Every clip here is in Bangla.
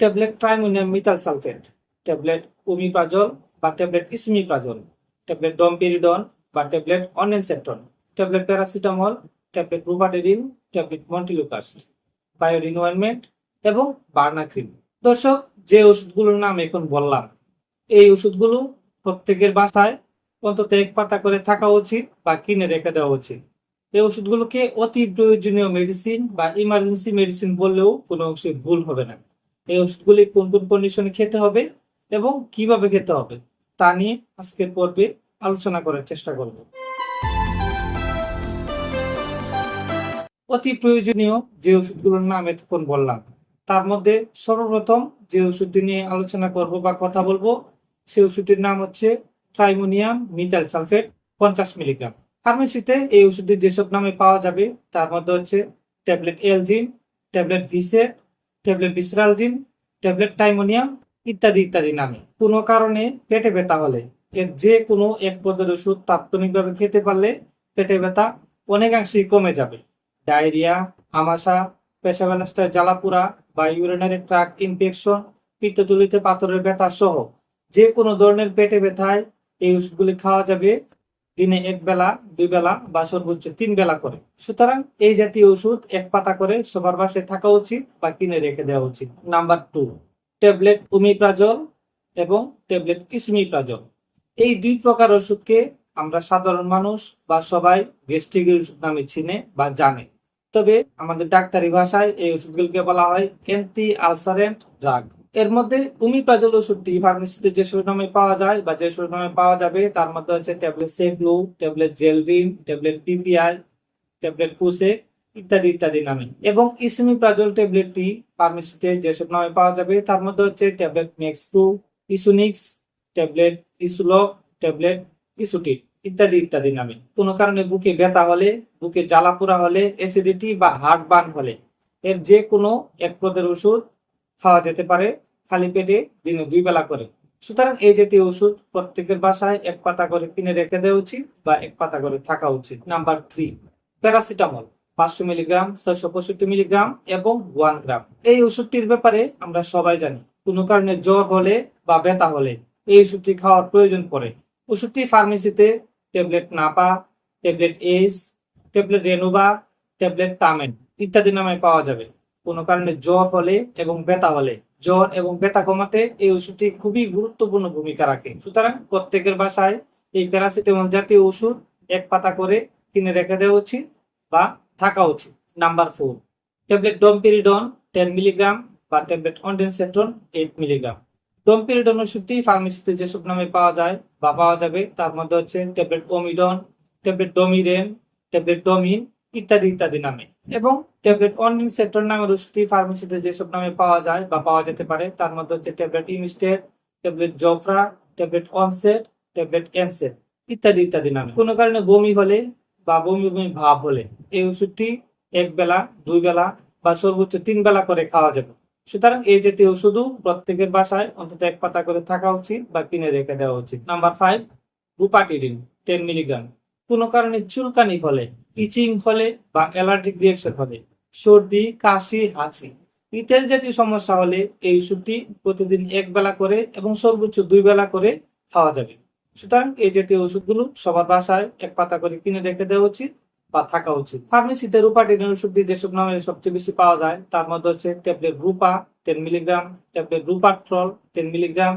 Tablet tiemonium methyl sulphate tablet omeprazole বা ট্যাবলেট ইসমিপাজল ট্যাবলেট ডমপেরিডন বা tablet ondansetron tablet paracetamol tablet rupatadine tablet montelukast Viodin ointment এবং বার্না ক্রিম দর্শক, যে ওষুধগুলোর নাম এখন বললাম, এই ওষুধগুলো প্রত্যেকের বাসায় অন্তত এক পাতা করে থাকা উচিত বা কিনে রেখে দেওয়া উচিত। এই ওষুধগুলোকে অতি প্রয়োজনীয় মেডিসিন বা ইমার্জেন্সি মেডিসিন বললেও কোনো অংশে ভুল হবে না। এই ওষুধগুলি কোন কোন কন্ডিশনে খেতে হবে এবং কীভাবে খেতে হবে তা নিয়ে আজকের পর্বে আলোচনা করার চেষ্টা করব। অতি প্রয়োজনীয় যে ওষুধগুলোর নাম এতক্ষণ বললাম, তার মধ্যে সর্বপ্রথম যে ওষুধটি নিয়ে আলোচনা করব বা কথা বলব সেই ওষুধটির নাম হচ্ছে ট্রাইমোনিয়াম মিথাইল সালফেট পঞ্চাশ মিলিগ্রাম ফার্মেসিতে এই ওষুধটি যেসব নামে পাওয়া যাবে, তার মধ্যে হচ্ছে tablet algin tablet viset tablet visceralgin, tablet tiemonium ইত্যাদি ইত্যাদি নামে। কোনো কারণে পেটে ব্যথা হলে এর যে কোনো এক পদের ওষুধ তাৎক্ষণিকভাবে খেতে পারলে পেটে ব্যথা অনেকাংশেই কমে যাবে। ডায়রিয়া, আমাশা পেশাবেলাস্টায় জ্বালাপুরা বা ইউরিনারি ট্রাক ইনফেকশন পিত্ততুলিতে পাথরের ব্যথা সহ যে কোনো ধরনের পেটে ব্যথায় এই ওষুধগুলি খাওয়া যাবে দিনে এক বেলা, দুই বেলা বা সর্বোচ্চ তিন বেলা করে। সুতরাং এই জাতীয় ওষুধ এক পাতা করে সবার বাসায় থাকা উচিত বা কিনে রেখে দেওয়া উচিত। নাম্বার টু, ট্যাবলেট উমিপ্রাজল এবং ট্যাবলেট কিসমিপ্রাজল। এই দুই প্রকার ওষুধকে আমরা সাধারণ মানুষ বা সবাই গ্যাস্ট্রিকের ওষুধ নামে চিনে বা জানে। তবে আমাদের ডাক্তারি ভাষায় এই ওষুধগুলোকে বলা হয় অ্যান্টি আলসারেন্ট ড্রাগ। এর মধ্যে উমিপ্রাজল ওষুধটি ফার্মেসিতে যে নামে পাওয়া যায় বা যে নামে পাওয়া যাবে, তার মধ্যে হচ্ছে tablet seflu tablet gelvin tablet PPI tablet কুসে ইত্যাদি ইত্যাদি নামে। এবং ইসমিপ্রাজল ট্যাবলেটটি ফার্মেসিতে যেসব নামে পাওয়া যাবে, তার মধ্যে হচ্ছে tablet nex two esonix tablet esoloc tablet esotik ইত্যাদি ইত্যাদি নামে। কোনো কারণে বুকে ব্যথা হলে, বুকে জ্বালা পোড়া হলে অ্যাসিডিটি বা হার্ট বার্ন হলে, এর যে কোনো এক পদের ওষুধ খাওয়া যেতে পারে খালি পেটে দিনে দুই বেলা করে। সুতরাং এই জাতীয় ওষুধ প্রত্যেকের বাসায় এক পাতা করে কিনে রেখে দেওয়া উচিত বা এক পাতা করে থাকা উচিত। নাম্বার থ্রি প্যারাসিটামল পাঁচশো মিলিগ্রাম, ছয়শো পঁয়ষট্টি মিলিগ্রাম এবং ওয়ান গ্রাম এই ওষুধটির ব্যাপারে আমরা সবাই জানি, কোনো কারণে জ্বর হলে বা ব্যথা হলে এই ওষুধটি খাওয়ার প্রয়োজন পড়ে। ওষুধটি ফার্মেসিতে tablet napa tablet ace tablet renova tablet tamen ইত্যাদি নামে পাওয়া যাবে। কোনো কারণে জ্বর হলে এবং ব্যথা হলে। জ্বর এবং ব্যথা কমাতে এই ওষুধটি খুবই গুরুত্বপূর্ণ ভূমিকা রাখে। সুতরাং প্রত্যেকের বাসায় এই প্যারাসিটামল জাতীয় ওষুধ এক পাতা করে কিনে রেখে দেওয়া উচিত বা থাকা উচিত। Number four, tablet domperidone ten milligram বা tablet ondansetron eight milligram. Domperidone ওষুধটি ফার্মেসিতে যেসব নামে পাওয়া যায় বা পাওয়া যাবে, তার মধ্যে হচ্ছে tablet omidon, tablet domiren, tablet domin ইত্যাদি ইত্যাদি নামে। এবং ট্যাবলেট অনলিন সেক্টর নামের ওষুধটি ফার্মেসিতে যেসব নামে পাওয়া যায় বা পাওয়া যেতে পারে, তার মধ্যে হচ্ছে tablet emistat tablet zofra, tablet onset, tablet anset ইত্যাদি ইত্যাদি নামে। কোনো কারণে বমি হলে বা বমি বমি ভাব হলে এই ওষুধটি এক বেলা, দুই বেলা বা সর্বোচ্চ তিন বেলা করে খাওয়া যাবে। সুতরাং এই জাতীয় ওষুধও প্রত্যেকের বাসায় অন্তত এক পাতা করে থাকা উচিত বা কিনে রেখে দেওয়া উচিত। Number five rupatadine ten milligram কোনো কারণে চুলকানি হলে ইচিং হলে বা অ্যালার্জিক রিয়েকশন হলে, সর্দি, কাশি, হাঁচি, ইত্যাদি জাতীয় সমস্যা হলে এই ওষুধটি প্রতিদিন এক বেলা করে এবং সর্বোচ্চ দুই বেলা করে খাওয়া যাবে। সুতরাং এই জাতীয় ওষুধগুলো সবার বাসায় এক পাতা করে কিনে রেখে দেওয়া উচিত বা থাকা উচিত। ফার্মেসিতে রূপাটিনের ওষুধটি যেসব নামে সবচেয়ে বেশি পাওয়া যায়, তার মধ্যে হচ্ছে tablet rupa ten milligram, tablet rupatrol ten milligram,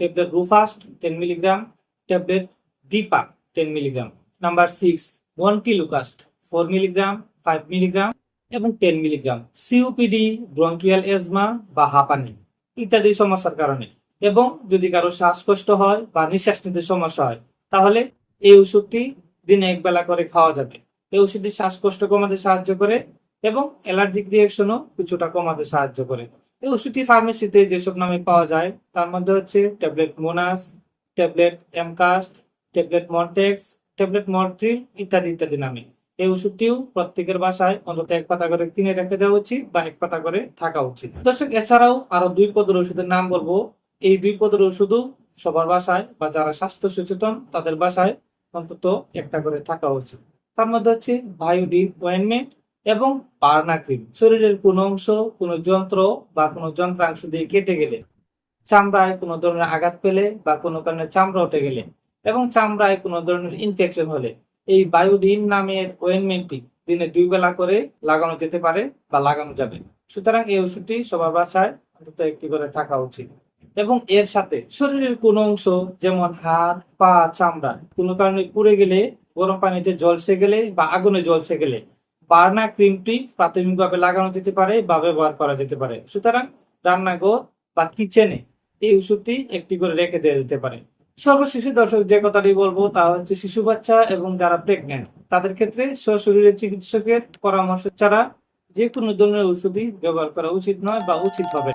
tablet rufast ten milligram, tablet dipa ten milligram. Number six one kilocast four milligram five milligram এবং ten milligram COPD bronchial asthma বা হাঁপানি ইত্যাদি সমস্যার কারণে। এবং যদি কারও শ্বাসকষ্ট হয় বা নিঃশ্বাস নিতে সমস্যা হয়, তাহলে এই ওষুধটি দিনে এক বেলা করে খাওয়া যাবে। এই ওষুধটি শ্বাসকষ্ট কমাতে সাহায্য করে এবং অ্যালার্জিক রিয়েকশনও কিছুটা কমাতে সাহায্য করে। এই ওষুধটি ফার্মেসিতে যেসব নামে পাওয়া যায়, তার মধ্যে হচ্ছে tablet monas, tablet emkast, tablet montex tablet montril ইত্যাদি ইত্যাদি নামে। এই ওষুধটিও প্রত্যেকের বাসায় অন্তত এক পাতা করে কিনে রেখে দেওয়া উচিত বা এক পাতা করে থাকা উচিত। দর্শক, এছাড়াও আরও দুই পদের ওষুধের নাম বলব। এই দুই পদের ওষুধও সবার বাসায় বা যারা স্বাস্থ্য সচেতন, তাদের বাসায় অন্তত একটা করে থাকা উচিত। তার মধ্যে হচ্ছে বায়োডিন ওয়েনমেন্ট এবং বার্না ক্রিম। শরীরের কোনো অংশ, কোনো যন্ত্র বা কোনো যন্ত্রাংশ দিয়ে কেটে গেলে, চামড়ায় কোনো ধরনের আঘাত পেলে বা কোনো কারণে চামড়া উঠে গেলে এবং চামড়ায় কোনো ধরনের ইনফেকশন হলে এই বায়োডিন নামের ওয়েনমেন্টটি দিনে দুই বেলা করে লাগানো যেতে পারে বা লাগানো যাবে। সুতরাং এই ওষুধটি সবার বাসায় অন্তত একটি করে থাকা উচিত। এবং এর সাথে শরীরের কোনো অংশ যেমন হাত পা, চামড়া কোনো কারণে পুড়ে গেলে, গরম পানিতে জলসে গেলে বা আগুনে জলসে গেলে বার্না ক্রিমটি প্রাথমিকভাবে লাগানো যেতে পারে বা ব্যবহার করা যেতে পারে। সুতরাং রান্নাঘর বা কিচেনে এই ওষুধটি একটি করে রেখে দেওয়া যেতে পারে। সর্বশেষে দর্শক যে কথাটি বলব তা হচ্ছে শিশু বাচ্চা এবং যারা প্রেগনেন্ট তাদের ক্ষেত্রে সশরীরে চিকিৎসকের পরামর্শ ছাড়া যে কোনো ধরনের ওষুধই ব্যবহার করা উচিত নয় বা উচিত হবে।